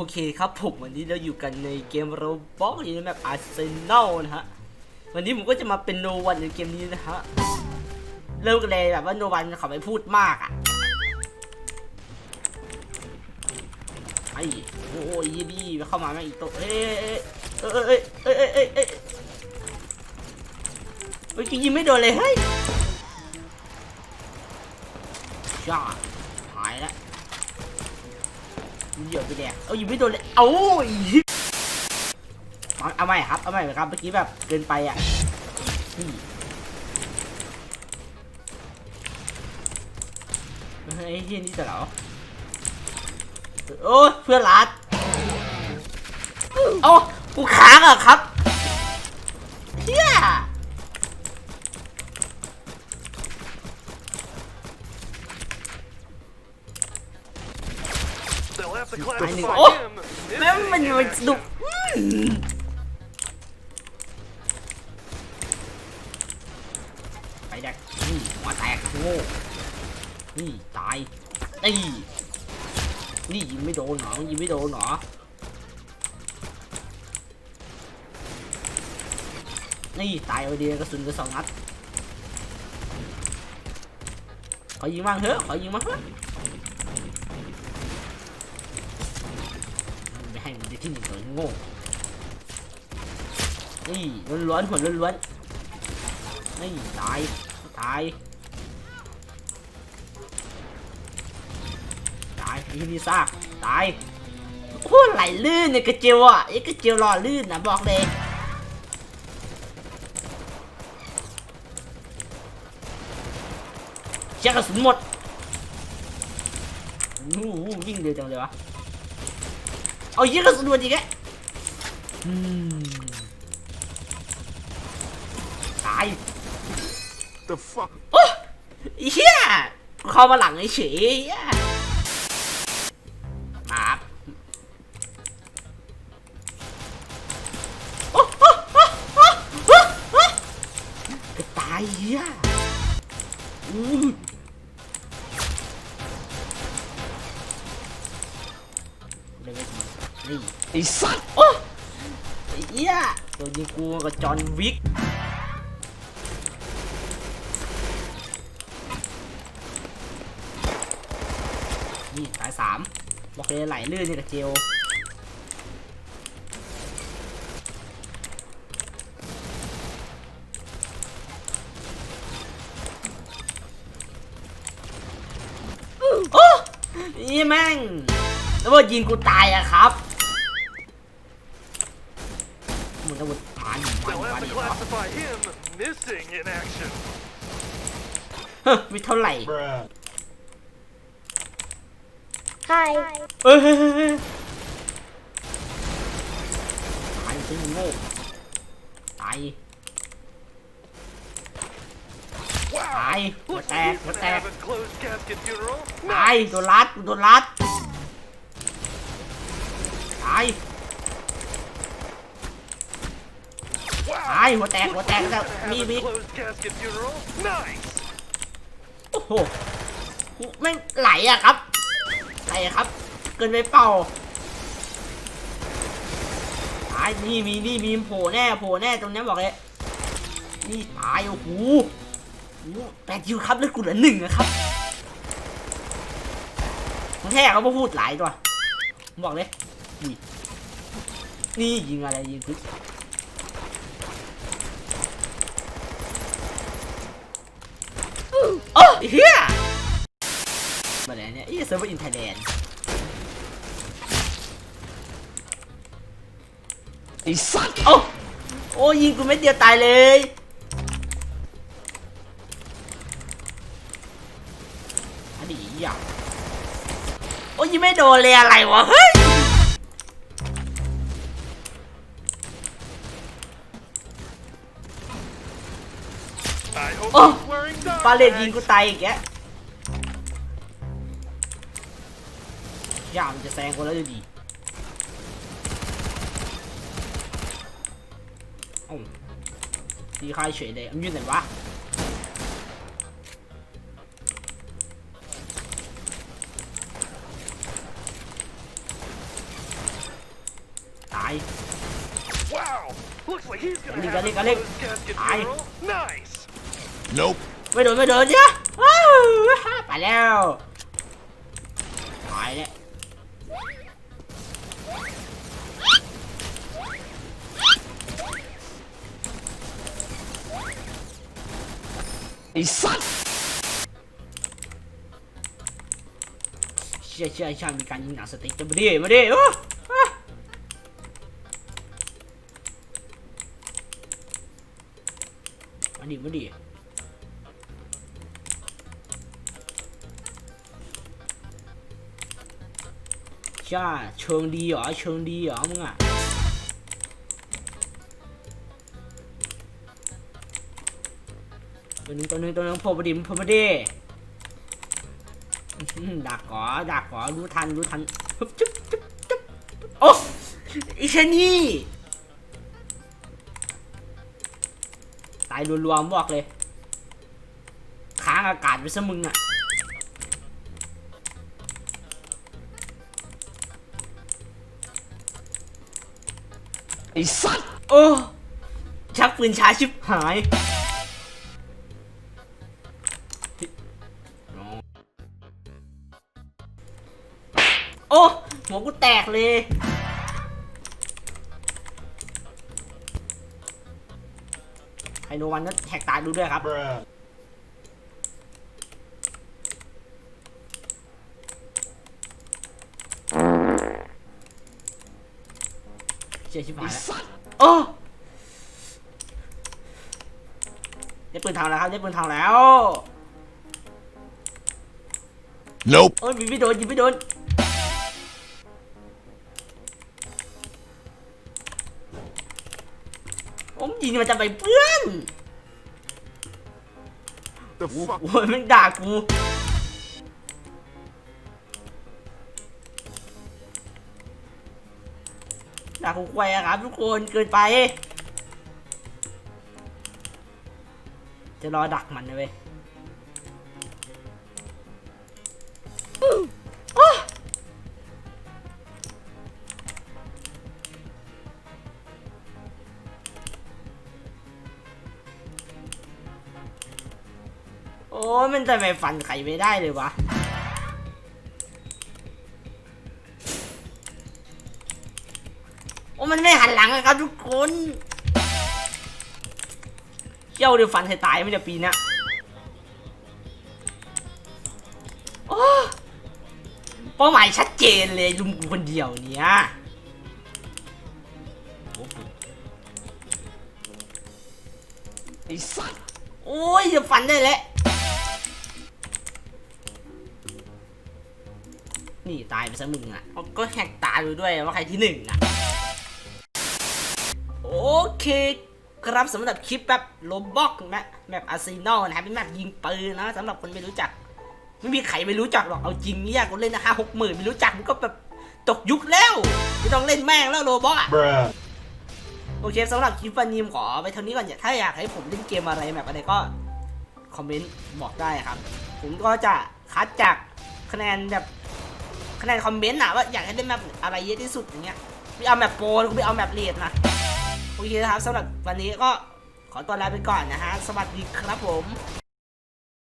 อเคครับผมวันนี้เราอยู่กันในเกมโรบ็อกในแมปอาร์เซนอลนะฮะ วันนี้ผมก็จะมาเป็นโนวันในเกมนี้นะฮะ เริ่มกันเลยแบบว่าโนวันเขาไม่พูดมากอะ ไอ้โอ้ยยี่บี้เข้ามาแมอีกตัวเอ้ยเอ้ยเอ้ยเอ้ยเอ้ยเอ้ยเมื่อกี้ยิงไม่โดนเลยเฮ้ยจ้าหายแล้ว เหยียบไปแดกเอายิงไม่โดนเลยเอาอีเอาเอาใหม่ครับ เอาใหม่ครับ เมื่อกี้แบบเกินไปอะไอ้เฮียนี่จะเหรอโอ้ยเพื่อนรัดเอ้ากูค้างอะครับ ตายหนึ่ง classify โอ้ him. แม่งมันมันดุอืมไปแดกนี่หัวแตกโง่นี่ตายนี่นี่ยิงไม่โดนเหรอยิงไม่โดนเหรอนี่ตายเอาดีกระสุนกระสองนัดขอยิงบ้างเถอะขอยิงบ้างเถอะไม่ให้มันได้ ที่หนึ่งเลยโง่นี่ล้วนๆหัวล้วนๆนี่ตายตายตายอ้ที่นี่ซากตายโอ้ไหลลื่นเนี่ยกระเจียวอะไอ้กระเจียวหล่อลื่นนะบอกเลยเช็คกระสุนหมดโอ้วิ่งเร็วจังเลยวะ เอายิงกระสุนหมดอีกแกอืมตาย The fuck? โอ้เฮียเข้ามาหลังไอ้เฉยเหี้ย นี่ไอ้สัตว์โอ้ไอ้เหี้ยโดนยิงกูกับจอห์นวิกนี่ตายสามบอกเลยไหลลื่นนี่กับเจลโอ้นี่แม่งแล้วว่ายิงกูตายอะครับ มึง อาวุธมาดิมา They'll ดิมา have ดิ to classify him missing in action. เฮ้ยมีเท่าไหร่ Hi. เอ้ยเฮ้ยเฮ้ยเฮ้ยตายสิมึงโง่ตายตายหัว Looks แต like ก he's หัว been แตก having closed casket funeral. ตายโดนรัดกูโดนรัดตาย ตายหัวแตกหัวแตกแล้วมีมีโอ้โหแม่งไหลอะครับไหลอะครับ เกินไปเป่าตายนี่มีนี่มีโผล่แน่โผล่แน่ตรงนี้บอกเลยนี่ตายโอ้โหโอ้แปดคิวครับเลือดกูเหลือหนึ่งนะครับแท้เขาพูดหลายตัวผมบอกเลยนี่นี่ยิงอะไรยิงพึ่โอ้ เฮียมาไหนเนี่ยอีเซิร์ฟเวอร์อินไทยแลนด์ไอ้สัตว์โอ้โอ้ยิงกูเม็ดเดียวตายเลยอันนี้อะโอ้ยิงไม่โดนเลยอะไรวะเฮ้ย I hope Oh. he's wearing ปาเลต dog ยิงกู tags. ตายอีกแกย่ามันจะแซงกูแล้วดูดิเอ้าตีค่ายเฉยเลยมันอยืนไหนวะ Wow! Looks like he's gonna Got it, have got it, a got it. closed casket Aye. funeral. Nice! Nope. ไม่โดนไม่โดนเนี่ยว้าวไปแล้วไปแล้วไอ้สัตว์เชื่อเชื่อเชื่อมีการยิงหนังสติ๊กจะมาดิมาดิโอ้อะมาดิมาดิ ใช่เชิงดีเหรอเชิงดีเหรอมึงอะตัวหนึงตัวหนึงตัวหนึงโผล่มาดิมึงโผล่มาดิอื้อหือดักก่อดักก่อรู้ทันรู้ทันฮึบจุ๊บจุ๊บจุ๊บโอ้อีแค่นี้ตายรัวๆบอกเลย ค้างอากาศไปซะมึงอะ ไอ้สัตว์โอ้ชักปืนช้าชิบหายโอ้หัวกูแตกเลย ไฮโนวันก็แหกตาดูด้วยครับ เชี่ยชิบหาไอ้ยแล้วสัตว์โอ้ได้ปืนทางแล้วครับได้ปืนทางแล้ว Nope. โอ้ยยิงไม่โดนยิงไม่โดนผมยิงมันจะไปเพื่อน The fuck? โอ้ยมันด่ากู ด่ากูแควครับทุกคนเกินไป จะรอดักมันนะเว้ยอ้โอ้มันจะไปฟันใครไม่ได้เลยวะ มันไม่หันหลังอะครับทุกคนเชี่ยวเดี๋ยวฟันให้ตายไม่เดี๋ยวปีนี้โอ้เป้าหมายชัดเจนเลยลุมกูคนเดียวเนี่ยโอ้โหไอ้สัตว์โอ้ยจะฟันได้แล้วนี่ตายไปซะมึงอะก็แหกตาดูด้วยว่าใครที่หนึ่งอะ โอเคครับสำหรับคลิปแบบโลบอกแมปแมปอาร์เซนอลนะครับเป็นแมปยิงปืนนะสำหรับคนไม่รู้จัก ไม่มีใครไม่รู้จักหรอกเอาจริงเนี่ยกูเล่นนะห้าหกหมื่นไม่รู้จักมันก็แบบตกยุคแล้วไม่ต้องเล่นแม่งแล้วโลบอกอะ Bruh. โอเคสำหรับคลิปวันนี้ผมขอไปเท่านี้ก่อนเนี่ยถ้าอยากให้ผมเล่นเกมอะไรแบบอะไรก็คอมเมนต์บอกได้ครับ ผมก็จะคัดจากคะแนนแบบคะแนนคอมเมนต์อะว่าอยากให้เล่นแบบอะไรเยอะที่สุดอย่างเงี้ยไม่เอาแบบโปรก็ไม่เอาแบบเรียดนะ โอเคนะครับสำหรับวันนี้ก็ขอตัวลาไปก่อนนะฮะ สวัสดีครับผม